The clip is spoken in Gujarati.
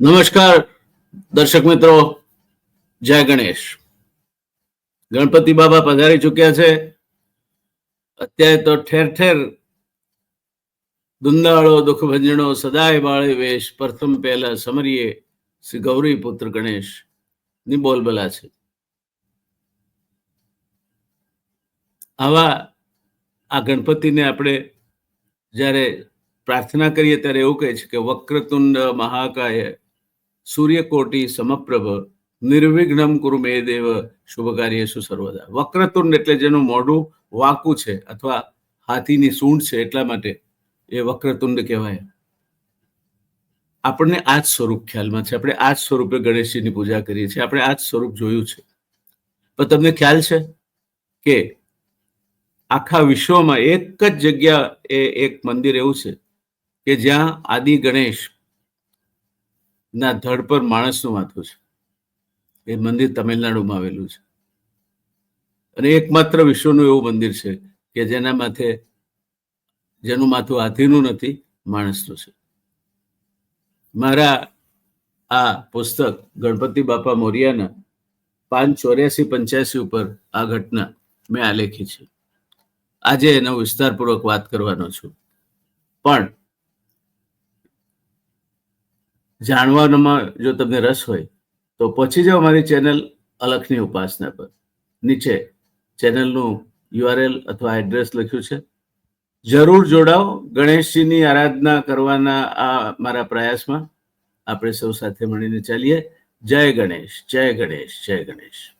નમસ્કાર, દર્શક મિત્રો. જય ગણેશ. ગણપતિ બાબા પધારી ચૂક્યા છે. અત્યારે તો ઠેર ઠેર દુંદાળો દુઃખ ભંજણો સદાય બાળે વેશ પ્રથમ પહેલા સમરીએ શ્રી ગૌરી પુત્ર ગણેશની બોલબલા છે. આવા આ ગણપતિને આપણે જ્યારે પ્રાર્થના કરીએ ત્યારે એવું કહે છે કે વક્રતુંડ મહાકાય સૂર્યકોટી સમપ્રભ નિર્વિઘ્નમ કુરુ મે દેવ શુભ કાર્યેષુ સર્વદા વક્રતુંડ એટલે જેનું મોઢું વાકું છે અથવા હાથીની સૂંઢ છે એટલા માટે એ વક્રતુંડ કહેવાય. આપણને આ જ સ્વરૂપ ખ્યાલમાં છે. આપણે આ જ સ્વરૂપે ગણેશજીની પૂજા કરીએ છીએ. આપણે આ જ સ્વરૂપ જોયું છે. પણ તમને ખ્યાલ છે કે આખા વિશ્વમાં એક જ જગ્યા એ એક મંદિર એવું છે કે જ્યાં આદિ ગણેશ ના, ધડ પર માણસનું માથું છે. એ મંદિર તમિલનાડુમાં આવેલું છે. અને એકમાત્ર વિશ્વનું એવું મંદિર છે કે જેના માથે, જેનું માથું હાથીનું નથી, માણસનું છે. મારા આ પુસ્તક ગણપતિ બાપા મોરિયાના પાંચ ચોર્યાસી પંચ્યાસી ઉપર આ ઘટના મેં આલેખી છે. આજે એનો વિસ્તારપૂર્વક વાત કરવાનો છું. પણ જાણવામાં જો તમને રસ હોય, તો પહોંચી જાઓ મારી ચેનલ અલખની ઉપાસના પર. નીચે ચેનલનું યુઆરએલ અથવા એડ્રેસ લખ્યું છે. જરૂર જોડાઓ. ગણેશજીની આરાધના કરવાના આ મારા પ્રયાસમાં આપણે સૌ સાથે મળીને ચાલીએ. જય ગણેશ જય ગણેશ જય ગણેશ.